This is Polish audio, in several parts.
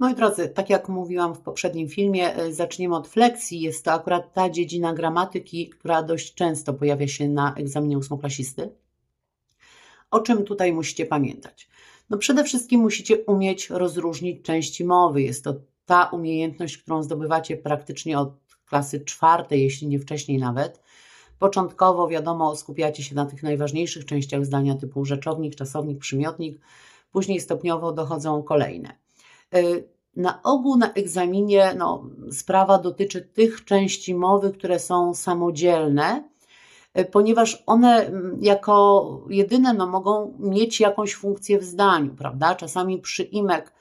No i drodzy, tak jak mówiłam w poprzednim filmie, y, zaczniemy od fleksji. Jest to akurat ta dziedzina gramatyki, która dość często pojawia się na egzaminie ósmoklasisty. O czym tutaj musicie pamiętać? No przede wszystkim musicie umieć rozróżnić części mowy. Jest to ta umiejętność, którą zdobywacie praktycznie od klasy czwartej, jeśli nie wcześniej nawet. Początkowo, wiadomo, skupiacie się na tych najważniejszych częściach zdania typu rzeczownik, czasownik, przymiotnik. Później stopniowo dochodzą kolejne. Y, na ogół na egzaminie no, sprawa dotyczy tych części mowy, które są samodzielne, y, ponieważ one mm, jako jedyne no, mogą mieć jakąś funkcję w zdaniu, prawda? Czasami przyimek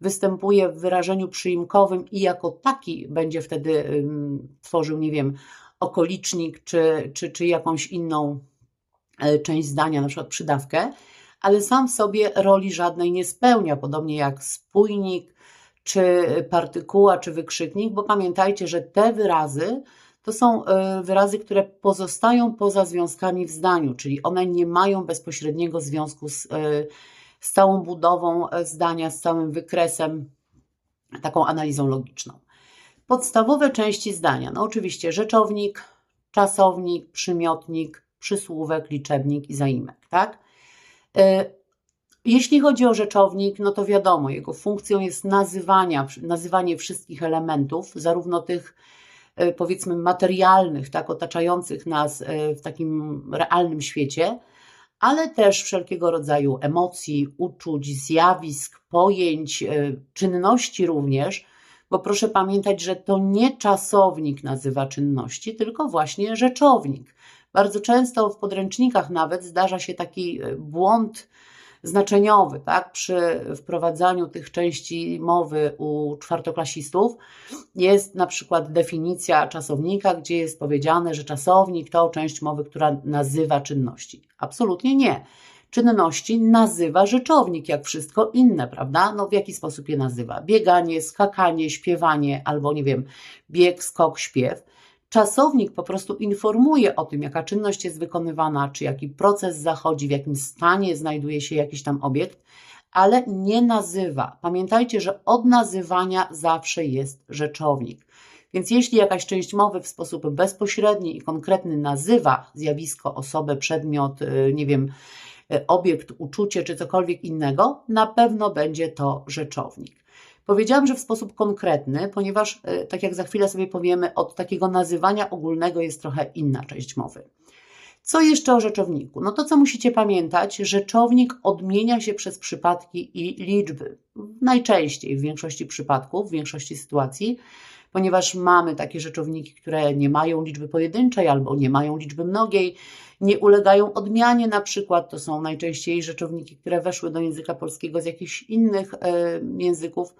występuje w wyrażeniu przyimkowym i jako taki będzie wtedy tworzył, nie wiem, okolicznik czy, czy, czy jakąś inną e, część zdania, na przykład przydawkę, ale sam w sobie roli żadnej nie spełnia, podobnie jak spójnik, czy partykuła, czy wykrzyknik, bo pamiętajcie, że te wyrazy to są e, wyrazy, które pozostają poza związkami w zdaniu, czyli one nie mają bezpośredniego związku z, e, z całą budową zdania, z całym wykresem, taką analizą logiczną. Podstawowe części zdania, no oczywiście rzeczownik, czasownik, przymiotnik, przysłówek, liczebnik i zaimek, tak? E, jeśli chodzi o rzeczownik, no to wiadomo, jego funkcją jest nazywania, nazywanie wszystkich elementów, zarówno tych e, powiedzmy materialnych, tak, otaczających nas e, w takim realnym świecie, ale też wszelkiego rodzaju emocji, uczuć, zjawisk, pojęć, czynności również, bo proszę pamiętać, że to nie czasownik nazywa czynności, tylko właśnie rzeczownik. Bardzo często w podręcznikach nawet zdarza się taki e, błąd znaczeniowy, tak? Przy wprowadzaniu tych części mowy u czwartoklasistów jest na przykład definicja czasownika, gdzie jest powiedziane, że czasownik to część mowy, która nazywa czynności. Absolutnie nie czynności nazywa rzeczownik, jak wszystko inne, prawda? No w jaki sposób je nazywa? Bieganie, skakanie, śpiewanie, albo nie wiem, bieg, skok, śpiew. Czasownik po prostu informuje o tym, jaka czynność jest wykonywana, czy jaki proces zachodzi, w jakim stanie znajduje się jakiś tam obiekt, ale nie nazywa. Pamiętajcie, że od nazywania zawsze jest rzeczownik. Więc jeśli jakaś część mowy w sposób bezpośredni i konkretny nazywa zjawisko, osobę, przedmiot, y, nie wiem, E, obiekt, uczucie czy cokolwiek innego, na pewno będzie to rzeczownik. Powiedziałam, że w sposób konkretny, ponieważ, e, tak jak za chwilę sobie powiemy, od takiego nazywania ogólnego jest trochę inna część mowy. Co jeszcze o rzeczowniku? No to, co musicie pamiętać, rzeczownik odmienia się przez przypadki i liczby. Najczęściej, w większości przypadków, w większości sytuacji, ponieważ mamy takie rzeczowniki, które nie mają liczby pojedynczej albo nie mają liczby mnogiej, nie ulegają odmianie na przykład, to są najczęściej rzeczowniki, które weszły do języka polskiego z jakichś innych e, języków.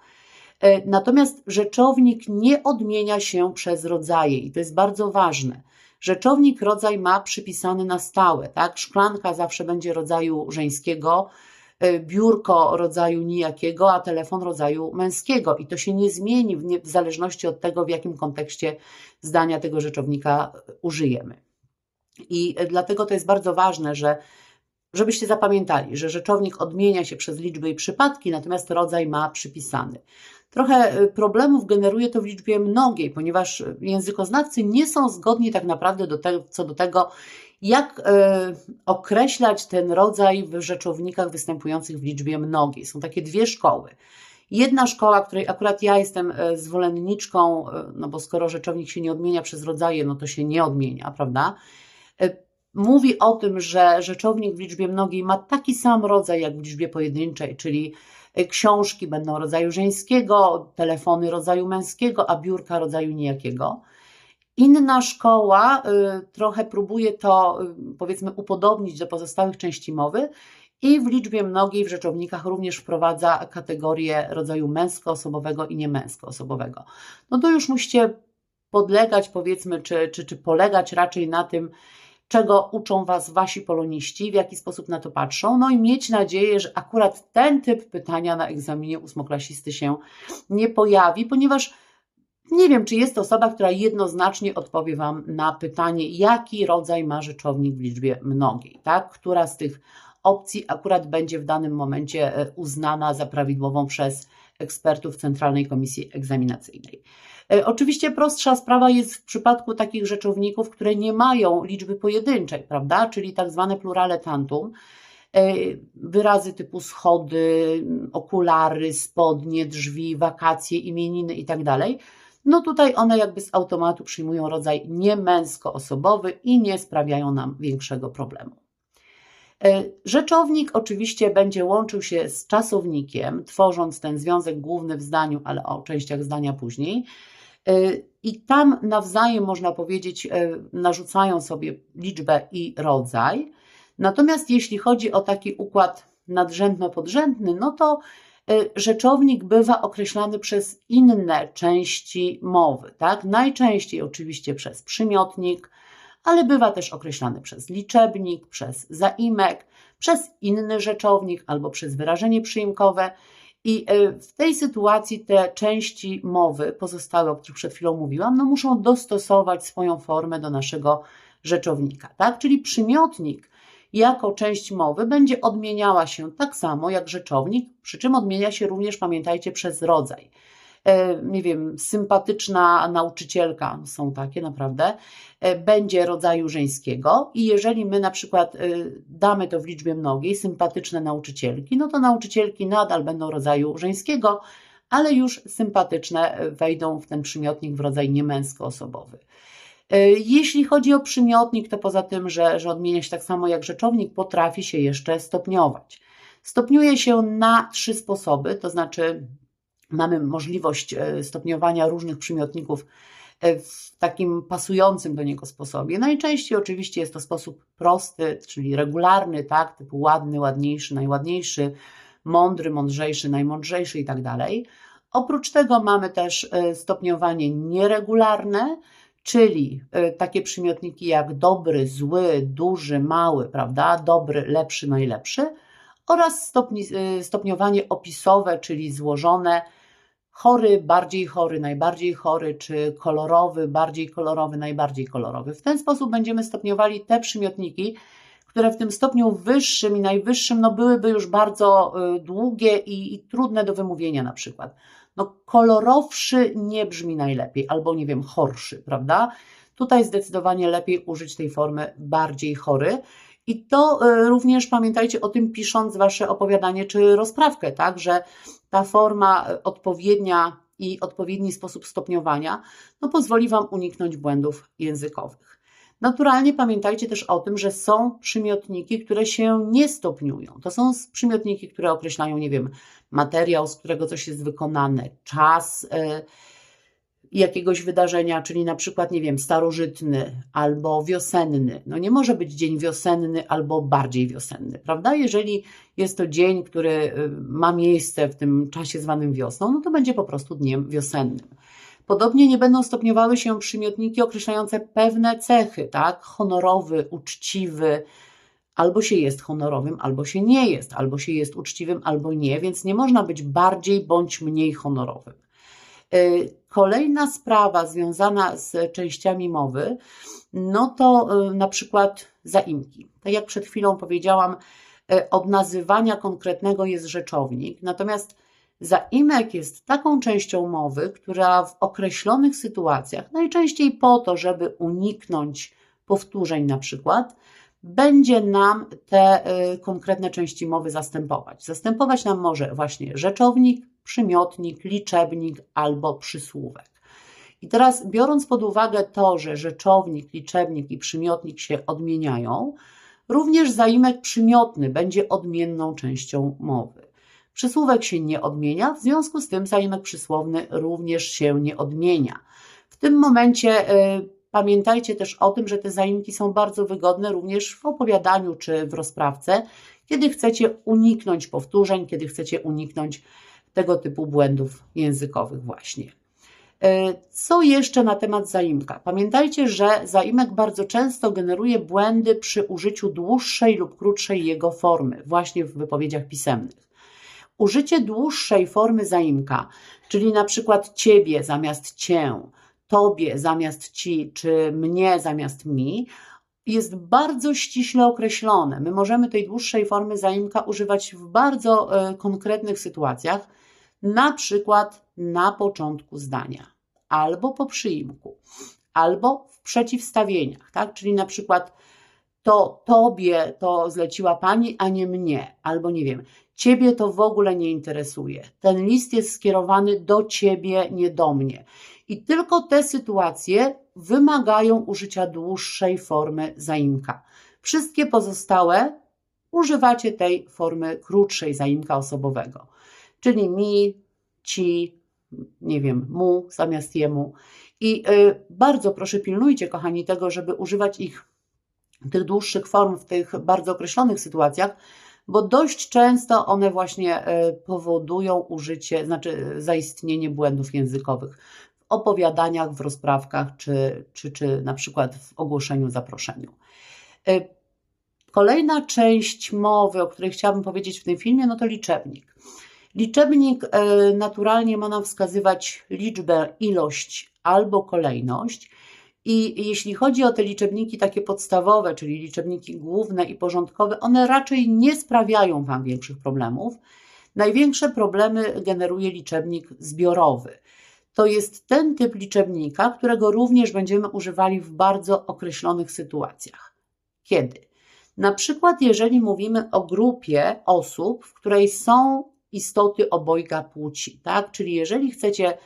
E, natomiast rzeczownik nie odmienia się przez rodzaje i to jest bardzo ważne. Rzeczownik rodzaj ma przypisany na stałe, tak? Szklanka zawsze będzie rodzaju żeńskiego, e, biurko rodzaju nijakiego, a telefon rodzaju męskiego. I to się nie zmieni w, nie, w zależności od tego, w jakim kontekście zdania tego rzeczownika użyjemy. I dlatego to jest bardzo ważne, że żebyście zapamiętali, że rzeczownik odmienia się przez liczby i przypadki, natomiast rodzaj ma przypisany. Trochę y, problemów generuje to w liczbie mnogiej, ponieważ językoznawcy nie są zgodni tak naprawdę do tego, co do tego, jak y, określać ten rodzaj w rzeczownikach występujących w liczbie mnogiej. Są takie dwie szkoły. Jedna szkoła, której akurat ja jestem zwolenniczką, no bo skoro rzeczownik się nie odmienia przez rodzaje, no to się nie odmienia, prawda? E, mówi o tym, że rzeczownik w liczbie mnogiej ma taki sam rodzaj jak w liczbie pojedynczej, czyli e, książki będą rodzaju żeńskiego, telefony rodzaju męskiego, a biurka rodzaju niejakiego. Inna szkoła e, trochę próbuje to, powiedzmy, upodobnić do pozostałych części mowy i w liczbie mnogiej w rzeczownikach również wprowadza kategorię rodzaju męskoosobowego i niemęskoosobowego. No to już musicie podlegać, powiedzmy, czy, czy, czy polegać raczej na tym, czego uczą Was Wasi poloniści, w jaki sposób na to patrzą, no i mieć nadzieję, że akurat ten typ pytania na egzaminie ósmoklasisty się nie pojawi, ponieważ nie wiem, czy jest osoba, która jednoznacznie odpowie Wam na pytanie, jaki rodzaj ma rzeczownik w liczbie mnogiej, tak? Która z tych opcji akurat będzie w danym momencie e, uznana za prawidłową przez ekspertów Centralnej Komisji Egzaminacyjnej. E, oczywiście prostsza sprawa jest w przypadku takich rzeczowników, które nie mają liczby pojedynczej, prawda? Czyli tak zwane plurale tantum. E, wyrazy typu schody, okulary, spodnie, drzwi, wakacje, imieniny itd. Tak no tutaj one jakby z automatu przyjmują rodzaj niemęsko-osobowy i nie sprawiają nam większego problemu. E, rzeczownik oczywiście będzie łączył się z czasownikiem, tworząc ten związek główny w zdaniu, ale o częściach zdania później. E, I tam nawzajem, można powiedzieć, e, narzucają sobie liczbę i rodzaj. Natomiast jeśli chodzi o taki układ nadrzędno-podrzędny, no to rzeczownik bywa określany przez inne części mowy. Tak? Najczęściej oczywiście przez przymiotnik, ale bywa też określany przez liczebnik, przez zaimek, przez inny rzeczownik albo przez wyrażenie przyimkowe. I e, w tej sytuacji te części mowy pozostałe, o których przed chwilą mówiłam, no muszą dostosować swoją formę do naszego rzeczownika. Tak? Czyli przymiotnik jako część mowy będzie odmieniała się tak samo jak rzeczownik, przy czym odmienia się również, pamiętajcie, przez rodzaj. E, nie wiem, sympatyczna nauczycielka, są takie naprawdę, e, będzie rodzaju żeńskiego i jeżeli my na przykład e, damy to w liczbie mnogiej, sympatyczne nauczycielki, no to nauczycielki nadal będą rodzaju żeńskiego, ale już sympatyczne wejdą w ten przymiotnik w rodzaj niemęsko-osobowy. Jeśli chodzi o przymiotnik, to poza tym, że, że odmienia się tak samo jak rzeczownik, potrafi się jeszcze stopniować. Stopniuje się na trzy sposoby, to znaczy mamy możliwość e, stopniowania różnych przymiotników e, w takim pasującym do niego sposobie. Najczęściej oczywiście jest to sposób prosty, czyli regularny, tak, typu ładny, ładniejszy, najładniejszy, mądry, mądrzejszy, najmądrzejszy i tak dalej. Oprócz tego mamy też e, stopniowanie nieregularne, czyli takie przymiotniki jak dobry, zły, duży, mały, prawda? Dobry, lepszy, najlepszy oraz stopni, stopniowanie opisowe, czyli złożone chory, bardziej chory, najbardziej chory, czy kolorowy, bardziej kolorowy, najbardziej kolorowy. W ten sposób będziemy stopniowali te przymiotniki, które w tym stopniu wyższym i najwyższym no, byłyby już bardzo y, długie i, i trudne do wymówienia na przykład. No, kolorowszy nie brzmi najlepiej, albo nie wiem, chorszy, prawda? Tutaj zdecydowanie lepiej użyć tej formy bardziej chory. I to y, również pamiętajcie o tym, pisząc Wasze opowiadanie czy rozprawkę, tak, że ta forma y, odpowiednia i odpowiedni sposób stopniowania no, pozwoli Wam uniknąć błędów językowych. Naturalnie pamiętajcie też o tym, że są przymiotniki, które się nie stopniują. To są przymiotniki, które określają, nie wiem, materiał, z którego coś jest wykonane, czas. Yy, jakiegoś wydarzenia, czyli na przykład, nie wiem, starożytny albo wiosenny. No nie może być dzień wiosenny albo bardziej wiosenny, prawda? Jeżeli jest to dzień, który y, ma miejsce w tym czasie zwanym wiosną, no to będzie po prostu dniem wiosennym. Podobnie nie będą stopniowały się przymiotniki określające pewne cechy, tak? Honorowy, uczciwy, albo się jest honorowym, albo się nie jest, albo się jest uczciwym, albo nie, więc nie można być bardziej bądź mniej honorowym. Y, kolejna sprawa związana z częściami mowy, no to y, na przykład zaimki. Tak jak przed chwilą powiedziałam, y, od nazywania konkretnego jest rzeczownik, natomiast zaimek jest taką częścią mowy, która w określonych sytuacjach, najczęściej po to, żeby uniknąć powtórzeń na przykład, będzie nam te konkretne części mowy zastępować. Zastępować nam może właśnie rzeczownik, przymiotnik, liczebnik albo przysłówek. I teraz, biorąc pod uwagę to, że rzeczownik, liczebnik i przymiotnik się odmieniają, również zaimek przymiotny będzie odmienną częścią mowy. Przysłówek się nie odmienia, w związku z tym zaimek przysłowny również się nie odmienia. W tym momencie y, pamiętajcie też o tym, że te zaimki są bardzo wygodne również w opowiadaniu czy w rozprawce, kiedy chcecie uniknąć powtórzeń, kiedy chcecie uniknąć tego typu błędów językowych właśnie. E, co jeszcze na temat zaimka? Pamiętajcie, że zaimek bardzo często generuje błędy przy użyciu dłuższej lub krótszej jego formy, właśnie w wypowiedziach pisemnych. Użycie dłuższej formy zaimka, czyli na przykład ciebie zamiast cię, tobie zamiast ci, czy mnie zamiast mi, jest bardzo ściśle określone. My możemy tej dłuższej formy zaimka używać w bardzo e, konkretnych sytuacjach, na przykład na początku zdania, albo po przyimku, albo w przeciwstawieniach, tak? Czyli na przykład to tobie to zleciła pani, a nie mnie, albo nie wiem, ciebie to w ogóle nie interesuje. Ten list jest skierowany do ciebie, nie do mnie. I tylko te sytuacje wymagają użycia dłuższej formy zaimka. Wszystkie pozostałe używacie tej formy krótszej zaimka osobowego, czyli mi, ci, nie wiem, mu zamiast jemu. I y, bardzo proszę pilnujcie, kochani, tego, żeby używać ich, tych dłuższych form w tych bardzo określonych sytuacjach, bo dość często one właśnie y, powodują użycie, znaczy zaistnienie błędów językowych w opowiadaniach, w rozprawkach, czy, czy, czy na przykład w ogłoszeniu, zaproszeniu. Y, kolejna część mowy, o której chciałabym powiedzieć w tym filmie, no to liczebnik. Liczebnik e, naturalnie ma nam wskazywać liczbę, ilość albo kolejność. I jeśli chodzi o te liczebniki takie podstawowe, czyli liczebniki główne i porządkowe, one raczej nie sprawiają Wam większych problemów. Największe problemy generuje liczebnik zbiorowy. To jest ten typ liczebnika, którego również będziemy używali w bardzo określonych sytuacjach. Kiedy? Na przykład, jeżeli mówimy o grupie osób, w której są istoty obojga płci, tak? Czyli jeżeli chcecie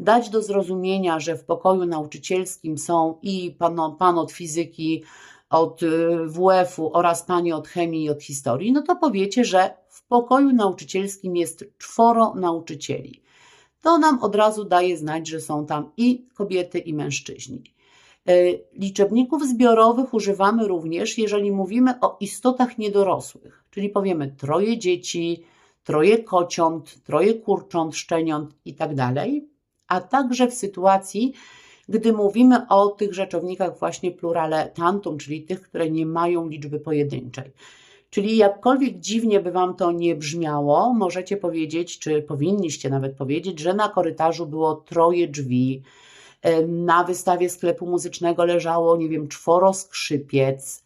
dać do zrozumienia, że w pokoju nauczycielskim są i pan, pan od fizyki, od y, WF-u oraz pani od chemii i od historii, no to powiecie, że w pokoju nauczycielskim jest czworo nauczycieli. To nam od razu daje znać, że są tam i kobiety, i mężczyźni. Y, liczebników zbiorowych używamy również, jeżeli mówimy o istotach niedorosłych, czyli powiemy troje dzieci, troje kociąt, troje kurcząt, szczeniąt itd., tak a także w sytuacji, gdy mówimy o tych rzeczownikach właśnie plurale tantum, czyli tych, które nie mają liczby pojedynczej. Czyli jakkolwiek dziwnie by Wam to nie brzmiało, możecie powiedzieć, czy powinniście nawet powiedzieć, że na korytarzu było troje drzwi, na wystawie sklepu muzycznego leżało, nie wiem, czworo skrzypiec, E,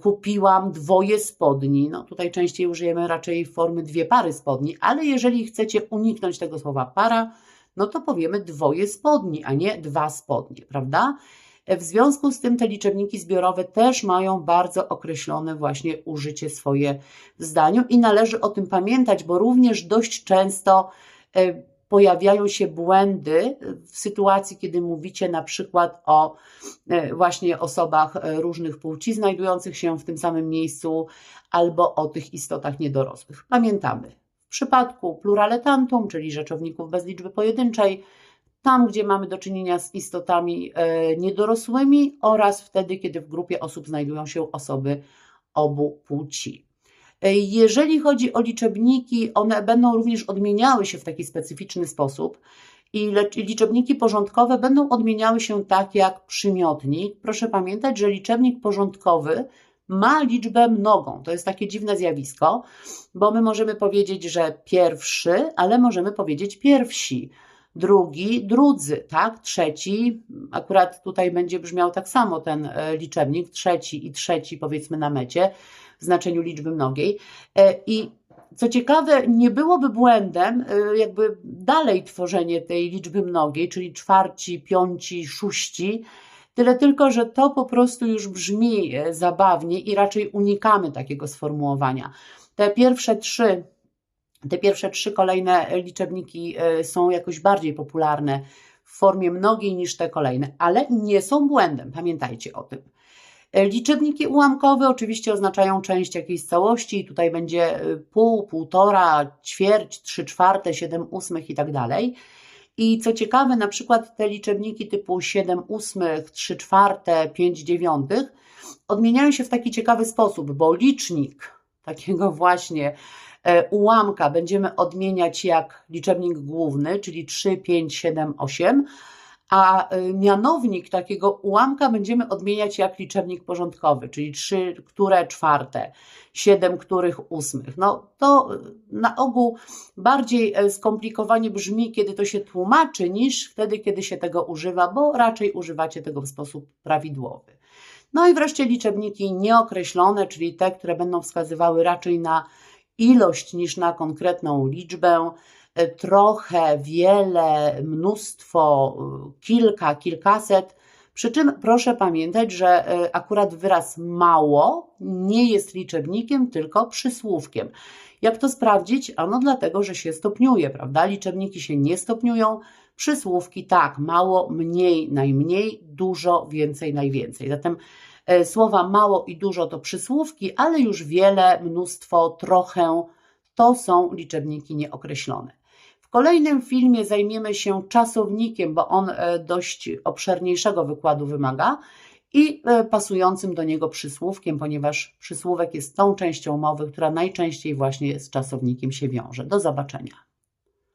kupiłam dwoje spodni. No tutaj częściej użyjemy raczej formy dwie pary spodni, ale jeżeli chcecie uniknąć tego słowa para, no to powiemy dwoje spodni, a nie dwa spodnie, prawda? E, w związku z tym te liczebniki zbiorowe też mają bardzo określone właśnie użycie swoje w zdaniu i należy o tym pamiętać, bo również dość często e, pojawiają się błędy w sytuacji, kiedy mówicie na przykład o e, właśnie osobach e, różnych płci znajdujących się w tym samym miejscu albo o tych istotach niedorosłych. Pamiętamy, w przypadku pluraletantum, czyli rzeczowników bez liczby pojedynczej, tam, gdzie mamy do czynienia z istotami e, niedorosłymi oraz wtedy, kiedy w grupie osób znajdują się osoby obu płci. Jeżeli chodzi o liczebniki, one będą również odmieniały się w taki specyficzny sposób. I liczebniki porządkowe będą odmieniały się tak jak przymiotnik. Proszę pamiętać, że liczebnik porządkowy ma liczbę mnogą. To jest takie dziwne zjawisko, bo my możemy powiedzieć, że pierwszy, ale możemy powiedzieć pierwsi, drugi, drudzy, tak? Trzeci, akurat tutaj będzie brzmiał tak samo ten e, liczebnik, trzeci i trzeci powiedzmy na mecie w znaczeniu liczby mnogiej. E, I co ciekawe, nie byłoby błędem e, jakby dalej tworzenie tej liczby mnogiej, czyli czwarci, piąci, szóści, tyle tylko, że to po prostu już brzmi zabawnie i raczej unikamy takiego sformułowania. Te pierwsze trzy, te pierwsze trzy kolejne liczebniki są jakoś bardziej popularne w formie mnogiej niż te kolejne, ale nie są błędem, pamiętajcie o tym. Liczebniki ułamkowe oczywiście oznaczają część jakiejś całości, tutaj będzie y, pół, półtora, ćwierć, trzy czwarte, siedem ósmych i tak dalej. I co ciekawe, na przykład te liczebniki typu 7 ósmych, 3 czwarte, 5 dziewiątych odmieniają się w taki ciekawy sposób, bo licznik takiego właśnie e, ułamka będziemy odmieniać jak liczebnik główny, czyli 3, 5, 7, 8, a y, mianownik takiego ułamka będziemy odmieniać jak liczebnik porządkowy, czyli trzy, które czwarte, siedem, których ósmych. No to y, na ogół bardziej e, skomplikowanie brzmi, kiedy to się tłumaczy, niż wtedy, kiedy się tego używa, bo raczej używacie tego w sposób prawidłowy. No i wreszcie liczebniki nieokreślone, czyli te, które będą wskazywały raczej na ilość niż na konkretną liczbę. e, trochę, wiele, mnóstwo, y, kilka, kilkaset. Przy czym proszę pamiętać, że e, akurat wyraz mało nie jest liczebnikiem, tylko przysłówkiem. Jak to sprawdzić? Ano dlatego, że się stopniuje, prawda? Liczebniki się nie stopniują, przysłówki tak, mało, mniej, najmniej, dużo, więcej, najwięcej. Zatem e, słowa mało i dużo to przysłówki, ale już wiele, mnóstwo, trochę to są liczebniki nieokreślone. W kolejnym filmie zajmiemy się czasownikiem, bo on e, dość obszerniejszego wykładu wymaga i e, pasującym do niego przysłówkiem, ponieważ przysłówek jest tą częścią mowy, która najczęściej właśnie z czasownikiem się wiąże. Do zobaczenia.